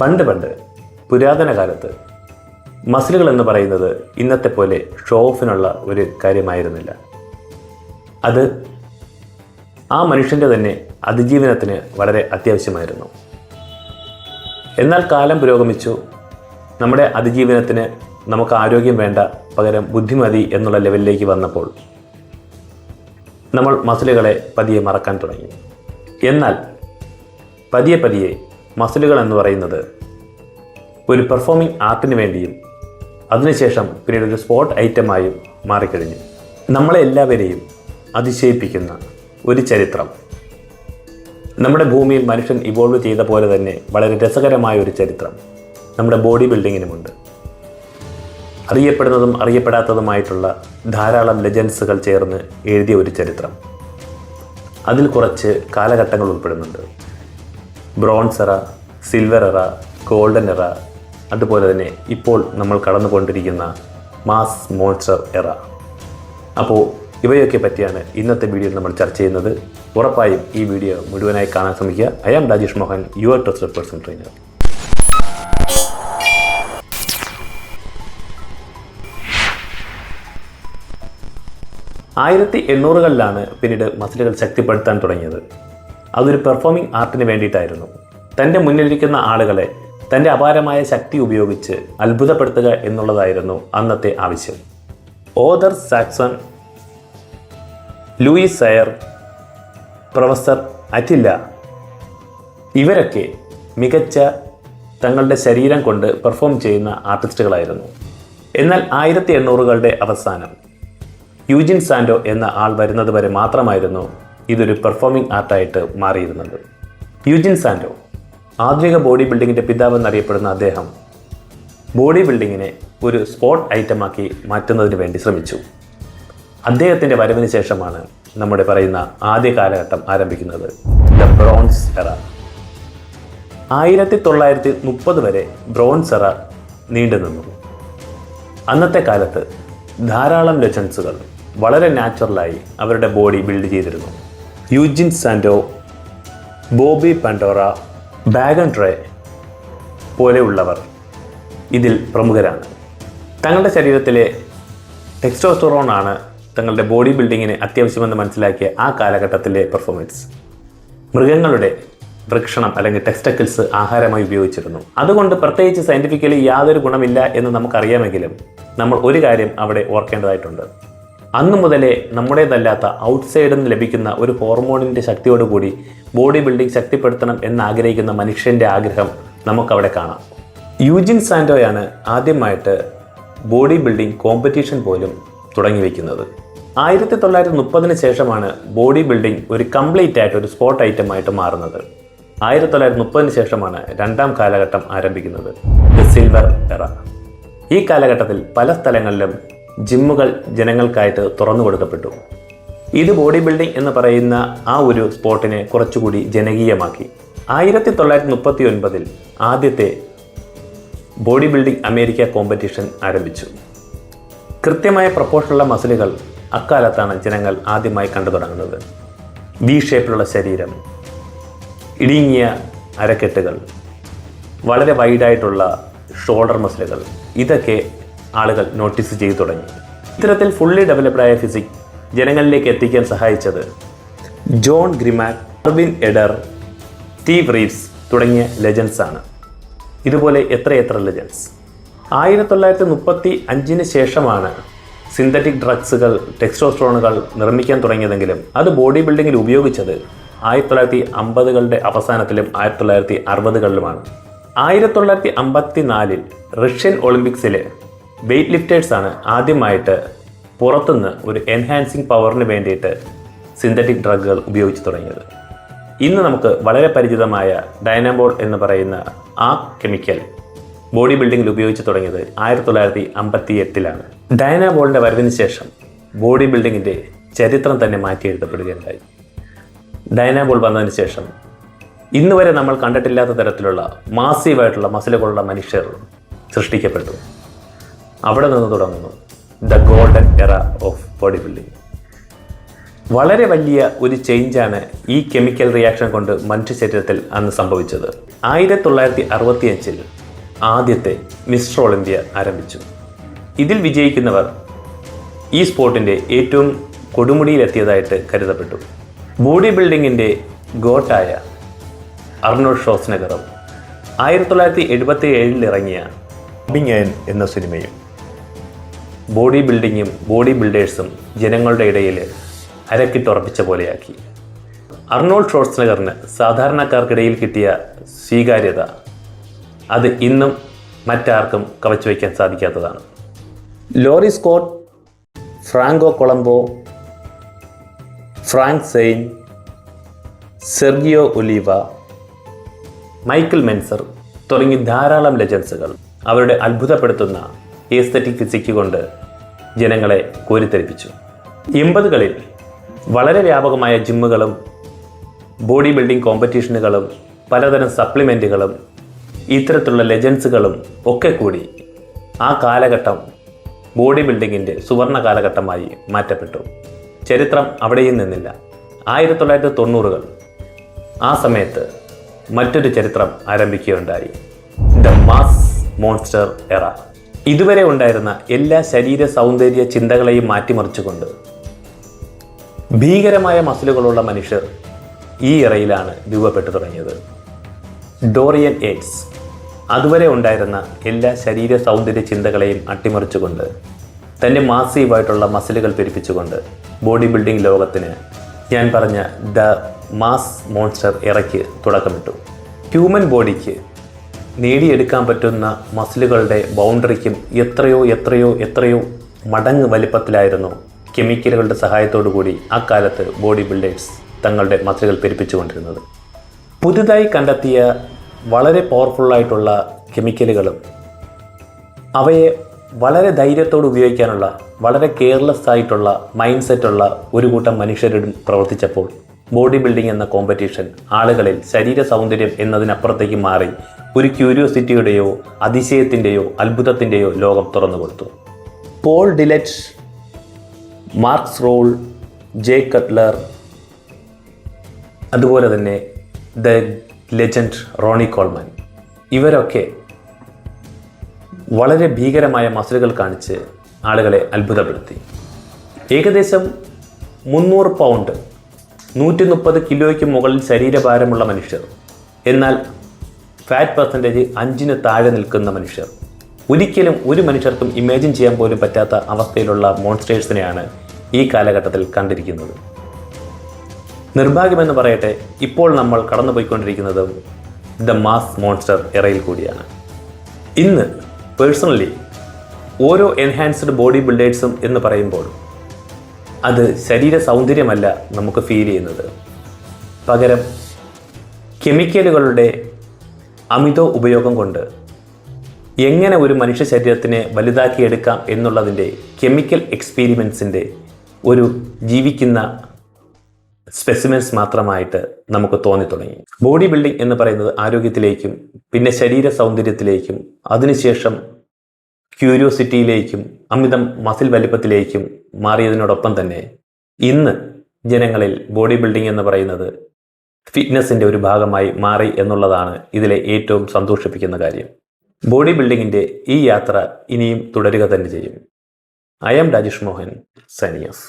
പണ്ട് പണ്ട് പുരാതന കാലത്ത് മസിലുകൾ എന്ന് പറയുന്നത് ഇന്നത്തെ പോലെ ഷോ ഓഫിനുള്ള ഒരു കാര്യമായിരുന്നില്ല. അത് ആ മനുഷ്യന്റെ തന്നെ അതിജീവനത്തിന് വളരെ അത്യാവശ്യമായിരുന്നു. എന്നാൽ കാലം പുരോഗമിച്ചു. നമ്മുടെ അതിജീവനത്തിന് നമുക്ക് ആരോഗ്യം വേണ്ട പകരം ബുദ്ധിമതി എന്നുള്ള ലെവലിലേക്ക് വന്നപ്പോൾ നമ്മൾ മസിലുകളെ പതിയെ മറക്കാൻ തുടങ്ങി. എന്നാൽ പതിയെ പതിയെ മസിലുകൾ എന്ന് പറയുന്നത് ഒരു പെർഫോമിംഗ് ആർട്ടിന് വേണ്ടിയും അതിനുശേഷം പിന്നീട് ഒരു സ്പോർട്ട് ഐറ്റമായും മാറിക്കഴിഞ്ഞു. നമ്മളെ എല്ലാവരെയും അതിശയിപ്പിക്കുന്ന ഒരു ചരിത്രം. നമ്മുടെ ഭൂമിയിൽ മനുഷ്യൻ ഇവോൾവ് ചെയ്ത പോലെ തന്നെ വളരെ രസകരമായ ഒരു ചരിത്രം നമ്മുടെ ബോഡി ബിൽഡിങ്ങിനുമുണ്ട് അറിയപ്പെടുന്നതും അറിയപ്പെടാത്തതുമായിട്ടുള്ള ധാരാളം ലെജൻസുകൾ ചേർന്ന് എഴുതിയ ഒരു ചരിത്രം. അതിൽ കുറച്ച് കാലഘട്ടങ്ങൾ ഉൾപ്പെടുന്നുണ്ട്. ബ്രോൺസ് എറ സിൽവർ എറ ഗോൾഡൻ എറ അതുപോലെ തന്നെ ഇപ്പോൾ നമ്മൾ കടന്നുകൊണ്ടിരിക്കുന്ന മാസ് മോൺസ്റ്റർ എറ. അപ്പോൾ ഇവയൊക്കെ പറ്റിയാണ് ഇന്നത്തെ വീഡിയോയിൽ നമ്മൾ ചർച്ച ചെയ്യുന്നത്. ഉറപ്പായും ഈ വീഡിയോ മുഴുവനായി കാണാൻ ശ്രമിക്കുക. I am Rajesh Mohan your trusted person trainer ആയിരത്തി എണ്ണൂറുകളിലാണ് പിന്നീട് മസിലുകൾ ശക്തിപ്പെടുത്താൻ തുടങ്ങിയത്. അതൊരു പെർഫോമിംഗ് ആർട്ടിന് വേണ്ടിയിട്ടായിരുന്നു. തന്റെ മുന്നിലിരിക്കുന്ന ആളുകളെ തന്റെ അപാരമായ ശക്തി ഉപയോഗിച്ച് അത്ഭുതപ്പെടുത്തുക എന്നുള്ളതായിരുന്നു അന്നത്തെ ആവശ്യം. Arthur Saxon Louis Cyr professor Attila ഇവരൊക്കെ മികച്ച തങ്ങളുടെ ശരീരം കൊണ്ട് പെർഫോം ചെയ്യുന്ന ആർട്ടിസ്റ്റുകളായിരുന്നു എന്നാൽ ആയിരത്തി എണ്ണൂറുകളുടെ അവസാനം യൂജിൻ സാൻഡോ എന്ന ആൾ വരുന്നത് വരെ മാത്രമായിരുന്നു ഇതൊരു പെർഫോമിംഗ് ആർട്ടായിട്ട് മാറിയിരുന്നത്. യുജിൻ സാൻഡോ ആധുനിക ബോഡി ബിൽഡിങ്ങിന്റെ പിതാവ് എന്നറിയപ്പെടുന്ന അദ്ദേഹം ബോഡി ബിൽഡിങ്ങിനെ ഒരു സ്പോർട്ട് ഐറ്റമാക്കി മാറ്റുന്നതിന് വേണ്ടി ശ്രമിച്ചു. അദ്ദേഹത്തിന്റെ വരവിന് ശേഷമാണ് നമ്മുടെ പറയുന്ന ആദ്യ കാലഘട്ടം ആരംഭിക്കുന്നത്. ദ ബ്രോൺസ് എറ ആയിരത്തി തൊള്ളായിരത്തി മുപ്പത് വരെ ബ്രോൺസ് എറ നീണ്ടു നിന്നു. അന്നത്തെ കാലത്ത് ധാരാളം ലെജൻസുകൾ വളരെ നാച്ചുറലായി അവരുടെ ബോഡി ബിൽഡ് ചെയ്തിരുന്നു. യൂജിൻ സാൻഡോ ബോബി പണ്ടോറ ബാഗൻ ട്രേ പോലെയുള്ളവർ ഇതിൽ പ്രമുഖരാണ്. തങ്ങളുടെ ശരീരത്തിലെ ടെക്സ്റ്റോസ്റ്ററോൺ ആണ് തങ്ങളുടെ ബോഡി ബിൽഡിങ്ങിന് അത്യാവശ്യമെന്ന് മനസ്സിലാക്കിയ ആ കാലഘട്ടത്തിലെ പെർഫോമൻസ് മൃഗങ്ങളുടെ വൃക്ഷണം അല്ലെങ്കിൽ ടെക്സ്റ്റക്കിൾസ് ആഹാരമായി ഉപയോഗിച്ചിരുന്നു. അതുകൊണ്ട് പ്രത്യേകിച്ച് സയന്റിഫിക്കലി യാതൊരു ഗുണമില്ല എന്ന് നമുക്കറിയാമെങ്കിലും നമ്മൾ ഒരു കാര്യം അവിടെ ഓർക്കേണ്ടതായിട്ടുണ്ട്. അന്നു മുതലേ നമ്മുടേതല്ലാത്ത ഔട്ട്സൈഡിൽ നിന്ന് ലഭിക്കുന്ന ഒരു ഹോർമോണിന്റെ ശക്തിയോടുകൂടി ബോഡി ബിൽഡിംഗ് ശക്തിപ്പെടുത്തണം എന്നാഗ്രഹിക്കുന്ന മനുഷ്യന്റെ ആഗ്രഹം നമുക്കവിടെ കാണാം. യൂജിൻ സാൻഡോയാണ് ആദ്യമായിട്ട് ബോഡി ബിൽഡിംഗ് കോമ്പറ്റീഷൻ പോലും തുടങ്ങി വയ്ക്കുന്നത് ആയിരത്തി തൊള്ളായിരത്തി മുപ്പതിന് ശേഷമാണ് ബോഡി ബിൽഡിംഗ് ഒരു കംപ്ലീറ്റ് ആയിട്ട് ഒരു സ്പോർട്ട് ഐറ്റമായിട്ട് മാറുന്നത്. ആയിരത്തി തൊള്ളായിരത്തി മുപ്പതിന് ശേഷമാണ് രണ്ടാം കാലഘട്ടം ആരംഭിക്കുന്നത്. ദ സിൽവർ എറ. ഈ കാലഘട്ടത്തിൽ പല സ്ഥലങ്ങളിലും ജിമ്മുകൾ ജനങ്ങൾക്കായിട്ട് തുറന്നു കൊടുക്കപ്പെട്ടു. ഇത് ബോഡി ബിൽഡിംഗ് എന്ന് പറയുന്ന ആ ഒരു സ്പോർട്ടിനെ കുറച്ചുകൂടി ജനകീയമാക്കി. ആയിരത്തി തൊള്ളായിരത്തി മുപ്പത്തി ഒൻപതിൽ ആദ്യത്തെ ബോഡി ബിൽഡിംഗ് അമേരിക്ക കോമ്പറ്റീഷൻ ആരംഭിച്ചു. കൃത്യമായ പ്രപ്പോഷനുള്ള മസിലുകൾ അക്കാലത്താണ് ജനങ്ങൾ ആദ്യമായി കണ്ടു തുടങ്ങുന്നത്. വി ഷേപ്പിലുള്ള ശരീരം ഇടുങ്ങിയ അരക്കെട്ടുകൾ വളരെ വൈഡായിട്ടുള്ള ഷോൾഡർ മസിലുകൾ ഇതൊക്കെ ആളുകൾ നോട്ടീസ് ചെയ്തു തുടങ്ങി. ഇത്തരത്തിൽ ഫുള്ളി ഡെവലപ്ഡായ ഫിസിക് ജനങ്ങളിലേക്ക് എത്തിക്കാൻ സഹായിച്ചത് ജോൺ ഗ്രിമാക് അർബിൻ എഡർ തീവ് റീവ്സ് തുടങ്ങിയ ലെജൻസ് ആണ്. ഇതുപോലെ എത്രയെത്ര ലെജൻസ് ആയിരത്തി തൊള്ളായിരത്തി മുപ്പത്തി അഞ്ചിന് ശേഷമാണ് സിന്തറ്റിക് ഡ്രഗ്സുകൾ ടെക്സ്റ്റോസ്ട്രോണുകൾ നിർമ്മിക്കാൻ തുടങ്ങിയതെങ്കിലും അത് ബോഡി ബിൽഡിങ്ങിൽ ഉപയോഗിച്ചത് ആയിരത്തി തൊള്ളായിരത്തി അമ്പതുകളുടെ അവസാനത്തിലും ആയിരത്തി തൊള്ളായിരത്തി അറുപതുകളിലുമാണ് ആയിരത്തി തൊള്ളായിരത്തി അമ്പത്തി നാലിൽ റഷ്യൻ ഒളിമ്പിക്സിൽ വെയ്റ്റ് ലിഫ്റ്റേഴ്സാണ് ആദ്യമായിട്ട് പുറത്തുനിന്ന് ഒരു എൻഹാൻസിങ് പവറിന് വേണ്ടിയിട്ട് സിന്തറ്റിക് ഡ്രഗുകൾ ഉപയോഗിച്ച് തുടങ്ങിയത്. ഇന്ന് നമുക്ക് വളരെ പരിചിതമായ ഡൈനാബോൾ എന്ന് പറയുന്ന ആ കെമിക്കൽ ബോഡി ബിൽഡിങ്ങിൽ ഉപയോഗിച്ച് തുടങ്ങിയത് ആയിരത്തി തൊള്ളായിരത്തി അമ്പത്തി എട്ടിലാണ് ഡൈനാബോളിന്റെ വരവിന് ശേഷം ബോഡി ബിൽഡിങ്ങിന്റെ ചരിത്രം തന്നെ മാറ്റി എഴുതപ്പെടുകയുണ്ടായി. ഡൈനാബോൾ വന്നതിന് ശേഷം ഇന്ന് വരെ നമ്മൾ കണ്ടിട്ടില്ലാത്ത തരത്തിലുള്ള മാസീവായിട്ടുള്ള മസിലുകളുള്ള മനുഷ്യർ സൃഷ്ടിക്കപ്പെട്ടു. അവിടെ നിന്ന് തുടങ്ങുന്നു. The golden era of body building വളരെ വലിയ ഒരു ചേഞ്ചാണ് ഈ കെമിക്കൽ റിയാക്ഷൻ കൊണ്ട് മനുഷ്യ ശരീരത്തിൽ അന്ന് സംഭവിച്ചത്. ആയിരത്തി തൊള്ളായിരത്തി അറുപത്തിയഞ്ചിൽ ആദ്യത്തെ മിസ്റ്റർ ഒളിമ്പ്യ ആരംഭിച്ചു. ഇതിൽ വിജയിക്കുന്നവർ ഈ സ്പോർട്ടിന്റെ ഏറ്റവും കൊടുമുടിയിലെത്തിയതായിട്ട് കരുതപ്പെട്ടു. ബോഡി ബിൽഡിങ്ങിന്റെ ഗോട്ടായ അർണോഡ് ഷോസ്നഗറും ആയിരത്തി തൊള്ളായിരത്തി എഴുപത്തി ഏഴിൽ ഇറങ്ങിയ ബിങ്ങൻ എന്ന സിനിമയും ബോഡി ബിൽഡിങ്ങും ബോഡി ബിൽഡേഴ്സും ജനങ്ങളുടെ ഇടയിൽ അരക്കിട്ടുറപ്പിച്ച പോലെയാക്കി. അർണോൾഡ് ഷോർട്സ്നഗറിന് സാധാരണക്കാർക്കിടയിൽ കിട്ടിയ സ്വീകാര്യത അത് ഇന്നും മറ്റാർക്കും കവച്ചു വയ്ക്കാൻ സാധിക്കാത്തതാണ്. Larry Scott Franco Columbu Frank Zane Sergio Oliva Michael Mentzer തുടങ്ങി ധാരാളം ലെജൻസുകൾ അവരുടെ അത്ഭുതപ്പെടുത്തുന്ന ഏസ്തറ്റിക് ഫിസിക്ക് കൊണ്ട് ജനങ്ങളെ കോരിത്തെരിപ്പിച്ചു എൺപതുകളിൽ വളരെ വ്യാപകമായ ജിമ്മുകളും ബോഡി ബിൽഡിംഗ് കോമ്പറ്റീഷനുകളും പലതരം സപ്ലിമെന്റുകളും ഇത്തരത്തിലുള്ള ലെജൻസുകളും ഒക്കെ കൂടി ആ കാലഘട്ടം ബോഡി ബിൽഡിങ്ങിന്റെ സുവർണ കാലഘട്ടമായി മാറ്റപ്പെട്ടു. ചരിത്രം അവിടെയും നിന്നില്ല. ആയിരത്തി തൊള്ളായിരത്തി തൊണ്ണൂറുകൾ ആ സമയത്ത് മറ്റൊരു ചരിത്രം ആരംഭിക്കുകയുണ്ടായി. ദ മാസ് മോൺസ്റ്റർ എറ ഇതുവരെ ഉണ്ടായിരുന്ന എല്ലാ ശരീര സൗന്ദര്യ ചിന്തകളെയും മാറ്റിമറിച്ചുകൊണ്ട് ഭീകരമായ മസിലുകളുള്ള മനുഷ്യർ ഈ ഇറയിലാണ് രൂപപ്പെട്ടു തുടങ്ങിയത്. Dorian Yates. അതുവരെ ഉണ്ടായിരുന്ന എല്ലാ ശരീര സൗന്ദര്യ ചിന്തകളെയും അട്ടിമറിച്ചുകൊണ്ട് തന്റെ മാസീവായിട്ടുള്ള മസിലുകൾ പെരുപ്പിച്ചുകൊണ്ട് ബോഡി ബിൽഡിംഗ് ലോകത്തിന് ഞാൻ പറഞ്ഞ ദ മാസ് മോൺസ്റ്റർ ഇറയ്ക്ക് തുടക്കമിട്ടു. ഹ്യൂമൻ ബോഡിക്ക് നേടിയെടുക്കാൻ പറ്റുന്ന മസിലുകളുടെ ബൗണ്ടറിക്കും എത്രയോ എത്രയോ എത്രയോ മടങ്ങ് വലിപ്പത്തിലായിരുന്നു കെമിക്കലുകളുടെ സഹായത്തോടു കൂടി അക്കാലത്ത് ബോഡി ബിൽഡേഴ്സ് തങ്ങളുടെ മസിലുകൾ പെരുപ്പിച്ചുകൊണ്ടിരുന്നത്. പുതുതായി കണ്ടെത്തിയ വളരെ പവർഫുള്ളായിട്ടുള്ള കെമിക്കലുകളും അവയെ വളരെ ധൈര്യത്തോട് ഉപയോഗിക്കാനുള്ള വളരെ കെയർലെസ് ആയിട്ടുള്ള മൈൻഡ് സെറ്റുള്ള ഒരു കൂട്ടം മനുഷ്യരും പ്രവർത്തിച്ചപ്പോൾ ബോഡി ബിൽഡിംഗ് എന്ന കോമ്പറ്റീഷൻ ആളുകളിൽ ശരീര സൗന്ദര്യം എന്നതിനപ്പുറത്തേക്ക് മാറി ഒരു ക്യൂരിയോസിറ്റിയുടെയോ അതിശയത്തിന്റെയോ അത്ഭുതത്തിന്റെയോ ലോകം തുറന്നു കൊടുത്തു. Paul Dillett Markus Ruhl Jay Cutler അതുപോലെ തന്നെ ദ ലെജൻഡ് റോണി കോൾമാൻ. ഇവരൊക്കെ വളരെ ഭീകരമായ മസിലുകൾ കാണിച്ച് ആളുകളെ അത്ഭുതപ്പെടുത്തി. ഏകദേശം മുന്നൂറ് പൗണ്ട് നൂറ്റി മുപ്പത് കിലോയ്ക്ക് മുകളിൽ ശരീരഭാരമുള്ള മനുഷ്യർ. എന്നാൽ ഫാറ്റ് പെർസെന്റേജ് അഞ്ചിന് താഴെ നിൽക്കുന്ന മനുഷ്യർ. ഒരിക്കലും ഒരു മനുഷ്യർക്കും ഇമാജിൻ ചെയ്യാൻ പോലും പറ്റാത്ത അവസ്ഥയിലുള്ള മോൺസ്റ്റേഴ്സിനെയാണ് ഈ കാലഘട്ടത്തിൽ കണ്ടിരിക്കുന്നത്. നിർഭാഗ്യമെന്ന് പറയട്ടെ ഇപ്പോൾ നമ്മൾ കടന്നുപോയിക്കൊണ്ടിരിക്കുന്നത് ദ മാസ് മോൺസ്റ്റർ എറയിൽ കൂടിയാണ്. ഇന്ന് പേഴ്സണലി ഓരോ എൻഹാൻസ്ഡ് ബോഡി ബിൽഡേഴ്സും എന്ന് പറയുമ്പോൾ അത് ശരീര സൗന്ദര്യമല്ല നമുക്ക് ഫീൽ ചെയ്യുന്നത്. പകരം കെമിക്കലുകളുടെ അമിത ഉപയോഗം കൊണ്ട് എങ്ങനെ ഒരു മനുഷ്യ ശരീരത്തിനെ വലുതാക്കിയെടുക്കാം എന്നുള്ളതിന്റെ കെമിക്കൽ എക്സ്പീരിമെൻസിന്റെ ഒരു ജീവിക്കുന്ന സ്പെസിമെൻസ് മാത്രമായിട്ട് നമുക്ക് തോന്നി തുടങ്ങി. ബോഡി ബിൽഡിംഗ് എന്ന് പറയുന്നത് ആരോഗ്യത്തിലേക്കും പിന്നെ ശരീര സൗന്ദര്യത്തിലേക്കും അതിനുശേഷം ക്യൂരിയോസിറ്റിയിലേക്കും അമിതം മസിൽ വലിപ്പത്തിലേക്കും മാറിയതിനോടൊപ്പം തന്നെ ഇന്ന് ജനങ്ങളിൽ ബോഡി ബിൽഡിംഗ് എന്ന് പറയുന്നത് ഫിറ്റ്നസിന്റെ ഒരു ഭാഗമായി മാറി എന്നുള്ളതാണ് ഇതിലെ ഏറ്റവും സന്തോഷിപ്പിക്കുന്ന കാര്യം. ബോഡി ബിൽഡിങ്ങിന്റെ ഈ യാത്ര ഇനിയും തുടരുക തന്നെ ചെയ്യും. I M Rajesh Mohan സനിയസ്